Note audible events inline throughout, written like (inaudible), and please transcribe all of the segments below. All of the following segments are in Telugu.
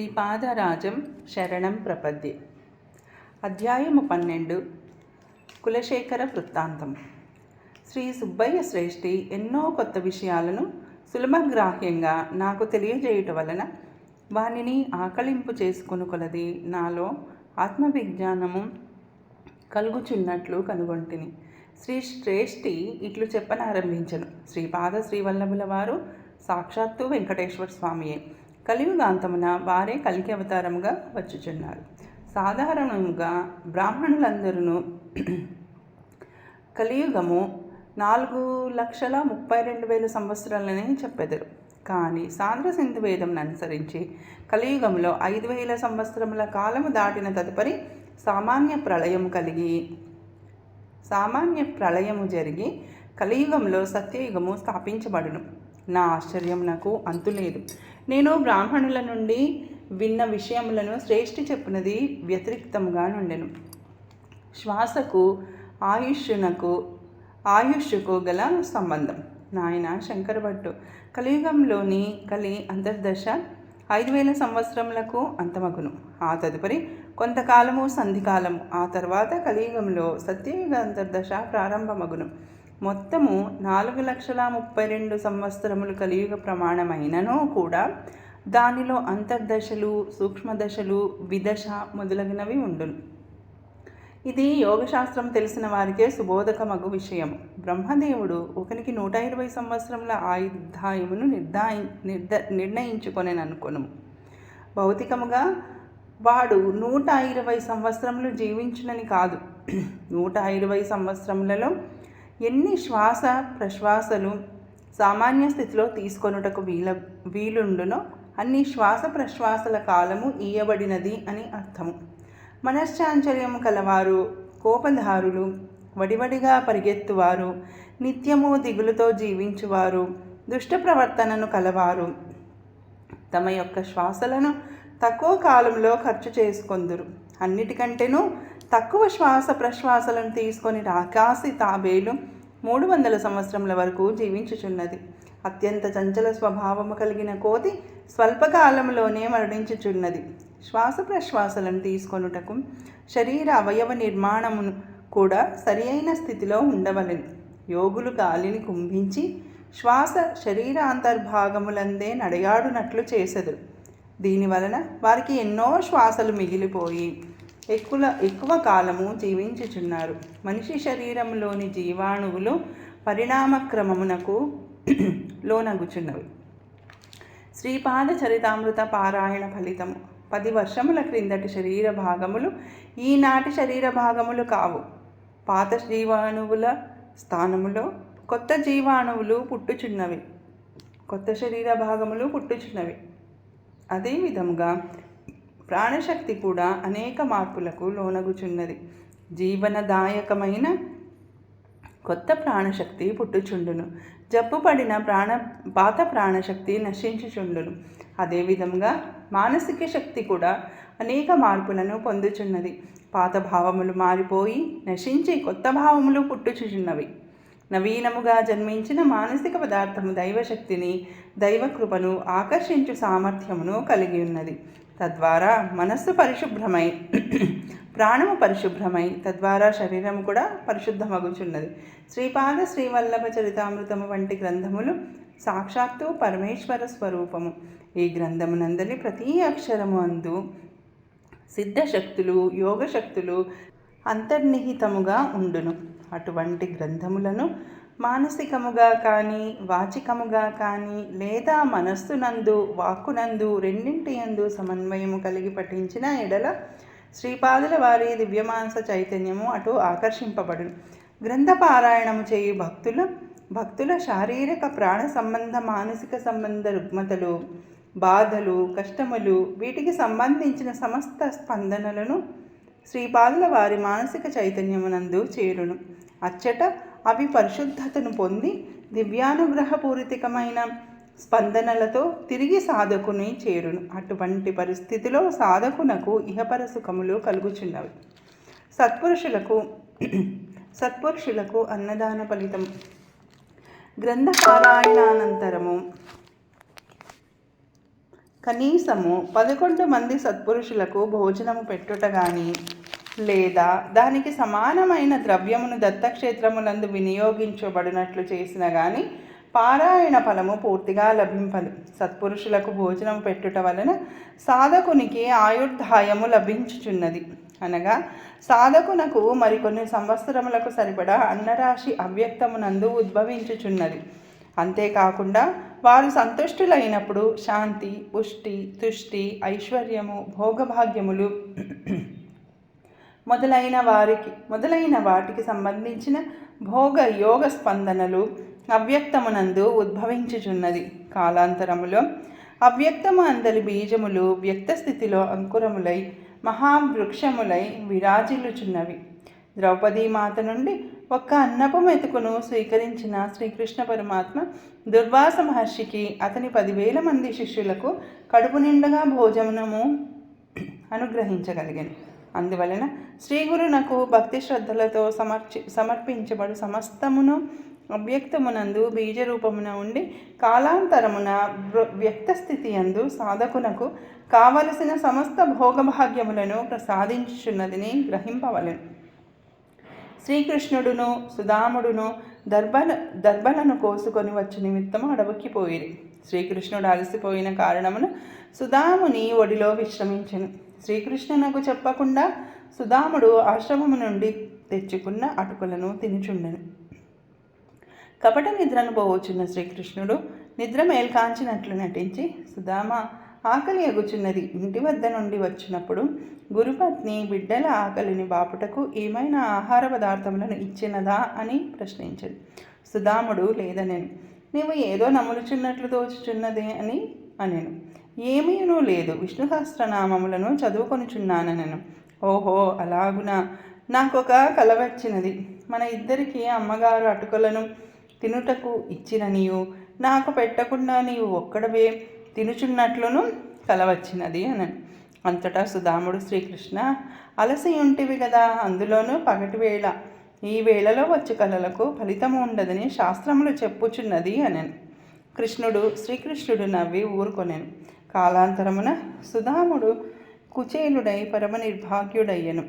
శ్రీపాదరాజం శరణం ప్రపద్యే. అధ్యాయము పన్నెండు. కులశేఖర వృత్తాంతం. శ్రీ సుబ్బయ్య శ్రేష్ఠి ఎన్నో కొత్త విషయాలను సులభగ్రాహ్యంగా నాకు తెలియజేయుట వలన వానిని ఆకలింపు చేసుకుని కొలది నాలో ఆత్మవిజ్ఞానము కలుగుచున్నట్లు కనుగొంటిని. శ్రీ శ్రేష్ఠి ఇట్లు చెప్పనారంభించను. శ్రీపాద శ్రీవల్లభుల వారు సాక్షాత్తు వెంకటేశ్వర స్వామియే. కలియుగాంతమున వారే కలికి అవతారముగా వచ్చుచున్నారు. సాధారణంగా బ్రాహ్మణులందరూ కలియుగము నాలుగు లక్షల ముప్పై రెండు వేల సంవత్సరాలని చెప్పెదరు. కానీ సాంద్ర సింధు వేదం అనుసరించి కలియుగంలో ఐదు వేల సంవత్సరముల కాలము దాటిన తదుపరి సామాన్య ప్రళయం కలిగి సామాన్య ప్రళయము జరిగి కలియుగంలో సత్యయుగము స్థాపించబడును. నా ఆశ్చర్యం నాకు అంతులేదు. నేను బ్రాహ్మణుల నుండి విన్న విషయములను శ్రేష్ఠి చెప్పినది వ్యతిరిక్తముగా నుండెను. శ్వాసకు ఆయుష్నకు ఆయుష్కు గల సంబంధం. నాయన శంకరభట్టు కలియుగంలోని కలి అంతర్దశ ఐదు వేల సంవత్సరములకు అంతమగును. ఆ తదుపరి కొంతకాలము సంధికాలము. ఆ తర్వాత కలియుగంలో సత్యయుగ అంతర్దశ ప్రారంభమగును. మొత్తము నాలుగు లక్షల ముప్పై రెండు సంవత్సరములు కలియుగ ప్రమాణమైనను కూడా దానిలో అంతర్దశలు సూక్ష్మదశలు విదశ మొదలగునవి ఉండును. ఇది యోగశాస్త్రం తెలిసిన వారికే సుబోధకమగు విషయం బ్రహ్మదేవుడు ఒకనికి నూట ఇరవై సంవత్సరముల ఆయుధాయమును నిర్ధాయి నిర్ద నిర్ణయించుకొని అనుకును భౌతికముగా వాడు నూట ఇరవై సంవత్సరములు జీవించునని కాదు. నూట ఇరవై సంవత్సరములలో ఎన్ని శ్వాస ప్రశ్వాసలు సామాన్య స్థితిలో తీసుకొనుటకు వీల వీలుండునో అన్ని శ్వాస ప్రశ్వాసల కాలము ఇయ్యబడినది అని అర్థము. మనశ్చాంచర్యం కలవారు కోపధారులు వడివడిగా పరిగెత్తువారు నిత్యము దిగులుతో జీవించువారు దుష్ట ప్రవర్తనను కలవారు. తమ యొక్క శ్వాసలను తక్కువ కాలంలో ఖర్చు చేసుకొందురు. అన్నిటికంటేనూ తక్కువ శ్వాస ప్రశ్వాసలను తీసుకొని రాకాసి తాబేలు మూడు వందల సంవత్సరముల వరకు జీవించుచున్నది. అత్యంత చంచల స్వభావము కలిగిన కోతి స్వల్పకాలంలోనే మరణించుచున్నది. శ్వాస ప్రశ్వాసలను తీసుకొనుటకు శరీర అవయవ నిర్మాణమును కూడా సరి అయిన స్థితిలో ఉండవలెను. యోగులు గాలిని కుంభించి శ్వాస శరీర అంతర్భాగములందే నడయాడునట్లు చేసెదరు. దీనివలన వారికి ఎన్నో శ్వాసలు మిగిలిపోయి ఎక్కువ ఎక్కువ కాలము జీవించుచున్నారు. మనిషి శరీరంలోని జీవాణువులు పరిణామక్రమమునకు (clears throat) లోనగుచున్నవి. శ్రీపాద చరితామృత పారాయణ ఫలితము. పది వర్షముల క్రిందటి శరీర భాగములు ఈనాటి శరీర భాగములు కావు. పాత జీవాణువుల స్థానములో కొత్త జీవాణువులు పుట్టుచున్నవి. కొత్త శరీర భాగములు పుట్టుచున్నవి. అదేవిధముగా ప్రాణశక్తి కూడా అనేక మార్పులకు లోనగుచున్నది. జీవనదాయకమైన కొత్త ప్రాణశక్తి పుట్టుచుండును. జబ్బుపడిన ప్రాణ పాత ప్రాణశక్తి నశించుచుండును. అదేవిధంగా మానసిక శక్తి కూడా అనేక మార్పులను పొందుచున్నది. పాత భావములు మారిపోయి నశించి కొత్త భావములు పుట్టుచుచున్నవి నవీనముగా జన్మించిన మానసిక పదార్థము దైవశక్తిని దైవకృపను ఆకర్షించు సామర్థ్యమును కలిగి ఉన్నది. తద్వారా మనస్సు పరిశుభ్రమై ప్రాణము పరిశుభ్రమై తద్వారా శరీరం కూడా పరిశుద్ధమగుచున్నది. శ్రీపాద శ్రీవల్లభ చరితామృతము వంటి గ్రంథములు సాక్షాత్తు పరమేశ్వర స్వరూపము. ఈ గ్రంథమునందలి ప్రతి అక్షరము అందు సిద్ధశక్తులు యోగశక్తులు అంతర్నిహితముగా ఉండును. అటువంటి గ్రంథములను మానసికముగా కానీ వాచికముగా కానీ లేదా మనస్సునందు వాక్కునందు రెండింటి యందు సమన్వయము కలిగి పఠించిన ఎడల శ్రీపాదుల వారి దివ్యమానస చైతన్యము అటు ఆకర్షింపబడును గ్రంథ పారాయణము చేయు భక్తులు భక్తుల శారీరక ప్రాణ సంబంధ మానసిక సంబంధ రుగ్మతలు బాధలు కష్టములు వీటికి సంబంధించిన సమస్త స్పందనలను శ్రీపాదుల వారి మానసిక చైతన్యమునందు చేరును. అచ్చట అవి పరిశుద్ధతను పొంది దివ్యానుగ్రహపూరితికమైన స్పందనలతో తిరిగి సాధకుని చేరును. అటువంటి పరిస్థితిలో సాధకునకు ఇహపర సుఖములు కలుగుచున్నవి సత్పురుషులకు సత్పురుషులకు అన్నదాన ఫలితం. గ్రంథపారాయణానంతరము కనీసము పదకొండు మంది సత్పురుషులకు భోజనము పెట్టుట కానీ లేదా దానికి సమానమైన ద్రవ్యమును దత్తక్షేత్రములందు వినియోగించబడినట్లు చేసిన కానీ పారాయణ ఫలము పూర్తిగా లభింపదు. సత్పురుషులకు భోజనం పెట్టుట వలన సాధకునికి ఆయుర్ధాయము లభించుచున్నది. అనగా సాధకునకు మరికొన్ని సంవత్సరములకు సరిపడా అన్నరాశి అవ్యక్తమునందు ఉద్భవించుచున్నది. అంతేకాకుండా వారు సంతుష్టులైనప్పుడు శాంతి పుష్టి తుష్టి ఐశ్వర్యము భోగభాగ్యములు మొదలైన వారికి మొదలైన వాటికి సంబంధించిన భోగ యోగ స్పందనలు అవ్యక్తమునందు ఉద్భవించుచున్నది. కాలాంతరములో అవ్యక్తము అందరి బీజములు వ్యక్త స్థితిలో అంకురములై మహావృక్షములై విరాజిల్లుచున్నవి. ద్రౌపదీ మాత నుండి ఒక్క అన్నపు మెతుకును స్వీకరించిన శ్రీకృష్ణ పరమాత్మ దుర్వాస మహర్షికి అతని పదివేల మంది శిష్యులకు కడుపు నిండుగా భోజనము అనుగ్రహించగలిగాను. అందువలన శ్రీ గురునకు భక్తి శ్రద్ధలతో సమర్చి సమర్పించబడు సమస్తమును అవ్యక్తమునందు బీజరూపమున ఉండి కాలాంతరమున వ్యక్త స్థితి అందు సాధకునకు కావలసిన సమస్త భోగభాగ్యములను ప్రసాదించుచున్నదిని గ్రహింపవలను. శ్రీకృష్ణుడును సుధాముడును దర్భల దర్భలను కోసుకొని వచ్చి నిమిత్తము అడవికి పోయిరి శ్రీకృష్ణుడు అలసిపోయిన కారణమున సుధాముని ఒడిలో విశ్రమించను. శ్రీకృష్ణునకు చెప్పకుండా సుధాముడు ఆశ్రమము నుండి తెచ్చుకున్న అటుకులను తినుచుండెను. కపట నిద్రను పోవచ్చున్న శ్రీకృష్ణుడు నిద్ర మేల్కాంచినట్లు నటించి సుధామ ఆకలి ఎగుచున్నది. ఇంటి వద్ద నుండి వచ్చినప్పుడు గురుపత్ని బిడ్డల ఆకలిని బాపుటకు ఏమైనా ఆహార పదార్థములను ఇచ్చినదా? అని ప్రశ్నించాడు సుధాముడు లేదనేను. నీవు ఏదో నములుచున్నట్లు దోచుచున్నదే అని అనేను. ఏమీనూ లేదు. విష్ణు సహస్రనామములను చదువుకొనుచున్నానను ఓహో అలాగునా? నాకొక కల వచ్చినది. మన ఇద్దరికి అమ్మగారు అటుకలను తినుటకు ఇచ్చిన నీవు నాకు పెట్టకుండా నీవు ఒక్కడవే తినుచున్నట్లును కలవచ్చినది అని అంతటా సుధాముడు శ్రీకృష్ణ అలసి ఉంటివి కదా అందులోనూ పగటి వేళ. ఈ వేళలో వచ్చి కళలకు ఫలితము ఉండదని శాస్త్రములు చెప్పుచున్నది అనను. కృష్ణుడు శ్రీకృష్ణుడు నవ్వి ఊరుకొనెను. కాలాంతరమున సుధాముడు కుచేలుడై పరమ నిర్భాగ్యుడయ్యను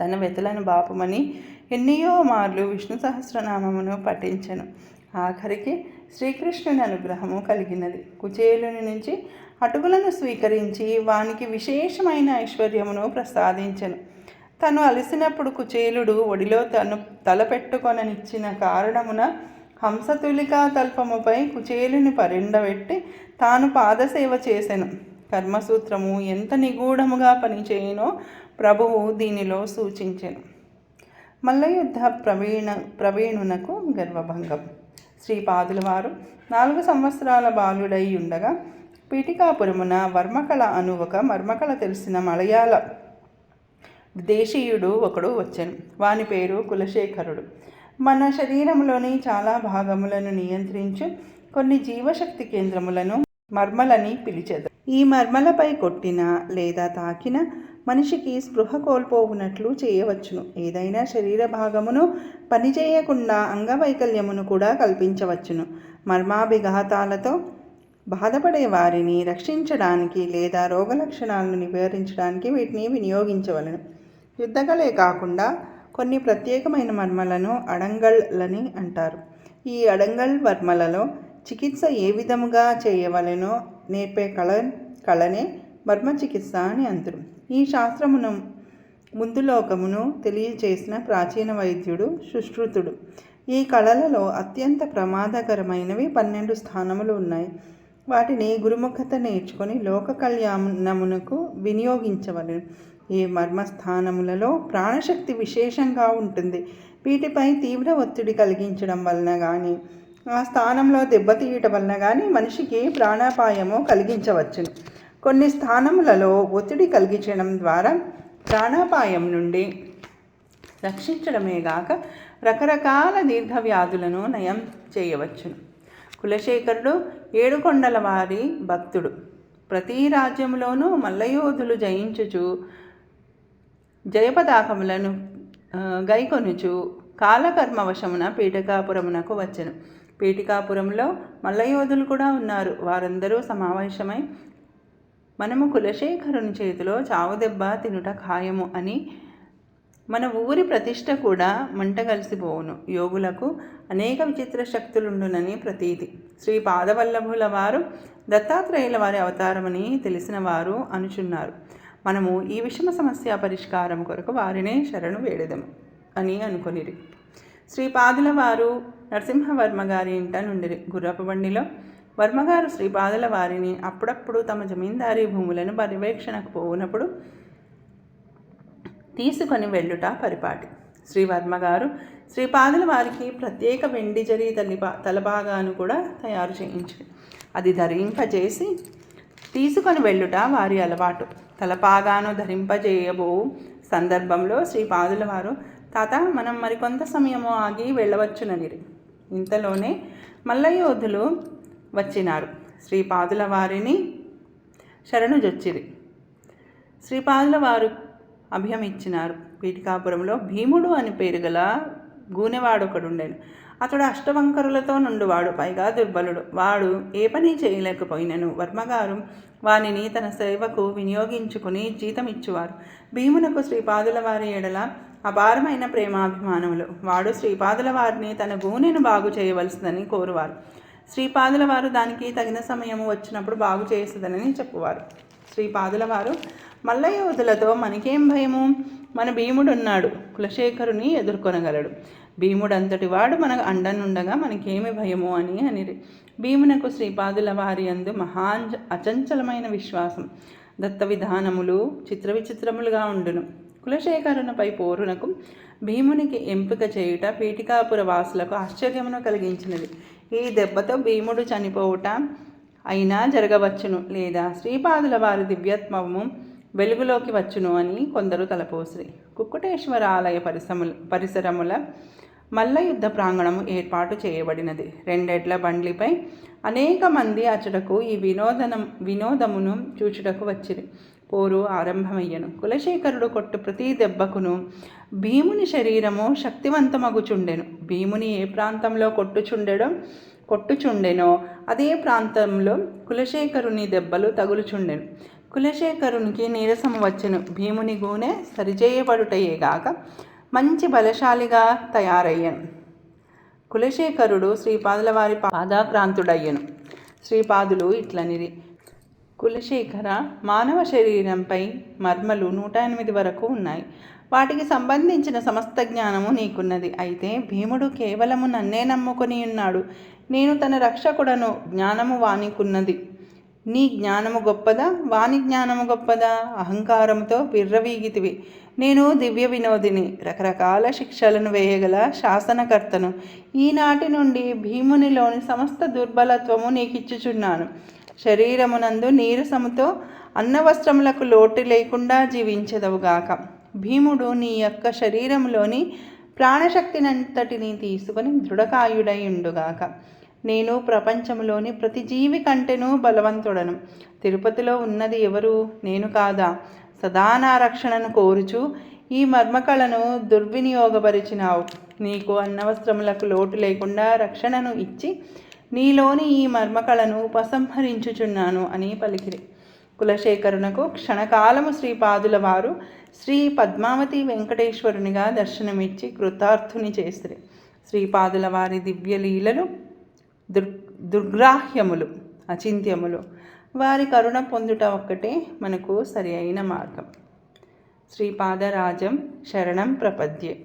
తన వెతలను బాపమని ఎన్నయో మార్లు విష్ణు సహస్రనామమును పఠించను. ఆఖరికి శ్రీకృష్ణుని అనుగ్రహము కలిగినది. కుచేలుని నుంచి అటుకులను స్వీకరించి వానికి విశేషమైన ఐశ్వర్యమును ప్రసాదించను. తను అలసినప్పుడు కుచేలుడు ఒడిలో తను తలపెట్టుకొననిచ్చిన కారణమున హంసతులికా తల్పముపై కుచేలుని పరిండబెట్టి తాను పాదసేవ చేసెను. కర్మసూత్రము ఎంత నిగూఢముగా పనిచేయనో ప్రభువు దీనిలో సూచించెను. మల్లయుద్ధ ప్రవీణ ప్రవీణునకు గర్వభంగం. శ్రీపాదుల వారు నాలుగు సంవత్సరాల బాలుడై ఉండగా పీఠికాపురమున వర్మకళ అను ఒక మర్మకళ తెలిసిన మలయాళ దేశీయుడు ఒకడు వచ్చాను. వాని పేరు కులశేఖరుడు. మన శరీరంలోని చాలా భాగములను నియంత్రించు. కొన్ని జీవశక్తి కేంద్రములను మర్మలని పిలిచెద ఈ మర్మలపై కొట్టిన లేదా తాకిన మనిషికి స్పృహ కోల్పోవునట్లు చేయవచ్చును. ఏదైనా శరీర భాగమును పనిచేయకుండా అంగవైకల్యమును కూడా కల్పించవచ్చును. మర్మాభిఘాతాలతో బాధపడే వారిని రక్షించడానికి లేదా రోగ లక్షణాలను నివారించడానికి వీటిని వినియోగించవలను. యుద్ధకలే కాకుండా కొన్ని ప్రత్యేకమైన మర్మలను అడంగళ్ళని అంటారు. ఈ అడంగల్ వర్మలలో చికిత్స ఏ విధముగా చేయవలెనో నేర్పే కళ కళనే మర్మ చికిత్స అని అంటారు ఈ శాస్త్రమును ముందు లోకమును తెలియచేసిన ప్రాచీన వైద్యుడు సుశ్రుతుడు. ఈ కళలలో అత్యంత ప్రమాదకరమైనవి పన్నెండు స్థానములు ఉన్నాయి. వాటిని గురుముఖత నేర్చుకొని లోక కళ్యాణమునకు వినియోగించవలను. ఈ మర్మస్థానములలో ప్రాణశక్తి విశేషంగా ఉంటుంది. వీటిపై తీవ్ర ఒత్తిడి కలిగించడం వలన కానీ ఆ స్థానంలో దెబ్బతీయటం వలన కానీ మనిషికి ప్రాణాపాయము కలిగించవచ్చును. కొన్ని స్థానములలో ఒత్తిడి కలిగించడం ద్వారా ప్రాణాపాయం నుండి రక్షించడమే గాక రకరకాల దీర్ఘవ్యాధులను నయం చేయవచ్చును. కులశేఖరుడు ఏడుకొండల వారి భక్తుడు. ప్రతి రాజ్యంలోనూ మల్లయోధులు జయించుచు జయపదాకములను గైకొనుచు కాలకర్మవశమున పీఠకాపురమునకు వచ్చెను. పీఠికాపురంలో మల్లయోధులు కూడా ఉన్నారు. వారందరూ సమావేశమై మనము కులశేఖరుని చేతిలో చావుదెబ్బ తినుట ఖాయము అని మన ఊరి ప్రతిష్ట కూడా మంట కలిసిపోవును యోగులకు అనేక విచిత్ర శక్తులుండునని ప్రతీతి. శ్రీ పాదవల్లభుల వారు దత్తాత్రేయుల వారి అవతారమని తెలిసిన వారు అనుచున్నారు. మనము ఈ విషమ సమస్య పరిష్కారం కొరకు వారినే శరణు వేడదము అని అనుకొనిరి. శ్రీపాదుల వారు నరసింహవర్మ గారి ఇంట నుండిరి గుర్రపు బండిలో. వర్మగారు శ్రీపాదుల వారిని అప్పుడప్పుడు తమ జమీందారీ భూములను పర్యవేక్షణకు పోవునప్పుడు తీసుకొని వెళ్ళుట పరిపాటి. శ్రీవర్మగారు శ్రీపాదుల వారికి ప్రత్యేక వెండి జరి తలిపా తలభాగాను కూడా తయారు చేయించి అది ధరింపజేసి తీసుకొని వెళ్ళుట వారి అలవాటు. తలపాగాను ధరింపజేయబో సందర్భంలో శ్రీపాదుల వారు తాత మనం మరికొంత సమయము ఆగి వెళ్ళవచ్చుననిరి. ఇంతలోనే మల్లయోధులు వచ్చినారు. శ్రీపాదుల వారిని శరణుజొచ్చిరి శ్రీపాదుల వారు అభయమిచ్చినారు. పీఠికాపురంలో భీముడు అని పేరు గల గూనెవాడొకడుండెను. అతడు అష్టవంకరులతో నుండివాడు పైగా దుర్బలుడు. వాడు ఏ పని చేయలేకపోయినను. వర్మగారు వానిని తన సేవకు వినియోగించుకుని జీతం ఇచ్చువారు భీమునకు శ్రీపాదుల వారి ఎడల అపారమైన ప్రేమాభిమానములు. వాడు శ్రీపాదుల వారిని తన గూనెను బాగు చేయవలసిందని కోరువారు. శ్రీపాదుల వారు దానికి తగిన సమయము వచ్చినప్పుడు బాగు చేస్తుందని చెప్పువారు. శ్రీపాదుల వారు మల్లయోధులతో మనకేం భయము? మన భీముడున్నాడు. కులశేఖరుని ఎదుర్కొనగలడు. భీముడంతటి వాడు మన అండనుండగా మనకేమి భయము అని అని భీమునకు శ్రీపాదుల వారి అందు మహా అచంచలమైన విశ్వాసం. దత్త విధానములు చిత్ర విచిత్రములుగా ఉండును. కులశేఖరునిపై పోరునకు భీమునికి ఎంపిక చేయుట పీఠికాపుర వాసులకు ఆశ్చర్యమును కలిగించినది. ఈ దెబ్బతో భీముడు చనిపోవుట అయినా జరగవచ్చును లేదా శ్రీపాదుల వారి దివ్యత్వము వెలుగులోకి వచ్చును అని కొందరు తలపోసిరి. కుక్కుటేశ్వర ఆలయ పరిశ్రమల పరిసరముల మల్ల యుద్ధ ప్రాంగణము ఏర్పాటు చేయబడినది. రెండెడ్ల బండ్లిపై అనేక మంది అచటకు ఈ వినోదనం వినోదమును చూచుటకు వచ్చింది పోరు ఆరంభమయ్యను. కులశేఖరుడు కొట్టు ప్రతి దెబ్బకును భీముని శరీరము శక్తివంతమగుచుండెను. భీముని ఏ ప్రాంతంలో కొట్టుచుండెడో కొట్టుచుండెనో అదే ప్రాంతంలో కులశేఖరుని దెబ్బలు తగులుచుండెను. కులశేఖరునికి నీరసము వచ్చెను. భీముని గూనె సరిచేయబడుటయేగాక మంచి బలశాలిగా తయారయ్యను. కులశేఖరుడు శ్రీపాదుల వారి పాదాక్రాంతుడయ్యను శ్రీపాదులు ఇట్లనిరి. కులశేఖర మానవ శరీరంపై మర్మలు నూట ఎనిమిది వరకు ఉన్నాయి. వాటికి సంబంధించిన సమస్త జ్ఞానము నీకున్నది. అయితే భీముడు కేవలము నన్నే నమ్ముకొని ఉన్నాడు నేను తన రక్షకుడను జ్ఞానము వానికున్నది. నీ జ్ఞానము గొప్పదా? వాని జ్ఞానము గొప్పదా? అహంకారంతో విర్రవీగితివి. నేను దివ్య వినోదిని రకరకాల శిక్షలను వేయగల శాసనకర్తను. ఈనాటి నుండి భీమునిలోని సమస్త దుర్బలత్వము నీకిచ్చుచున్నాను. శరీరమునందు నీరసముతో అన్నవస్త్రములకు లోటు లేకుండా జీవించదవుగాక భీముడు నీ యొక్క శరీరంలోని ప్రాణశక్తినంతటిని తీసుకొని దృఢకాయుడై ఉండుగాక నేను ప్రపంచంలోని ప్రతి జీవి కంటేనూ బలవంతుడను. తిరుపతిలో ఉన్నది ఎవరు? నేను కాదా? సదా నా రక్షణను కోరుచు ఈ మర్మకళను దుర్వినియోగపరిచినావు. నీకు అన్నవస్త్రములకు లోటు లేకుండా రక్షణను ఇచ్చి నీలోని ఈ మర్మకళను ఉపసంహరించుచున్నాను అని పలికిరి. కులశేఖరునకు క్షణకాలము శ్రీపాదుల వారు శ్రీ పద్మావతి వెంకటేశ్వరునిగా దర్శనమిచ్చి కృతార్థుని చేసిరి. శ్రీపాదుల వారి దివ్యలీలలు దుర్ దుర్గ్రాహ్యములు అచింత్యములు. వారి కరుణ పొందుట ఒక్కటే మనకు సరి అయిన మార్గం. శ్రీపాదరాజం శరణం ప్రపద్యే.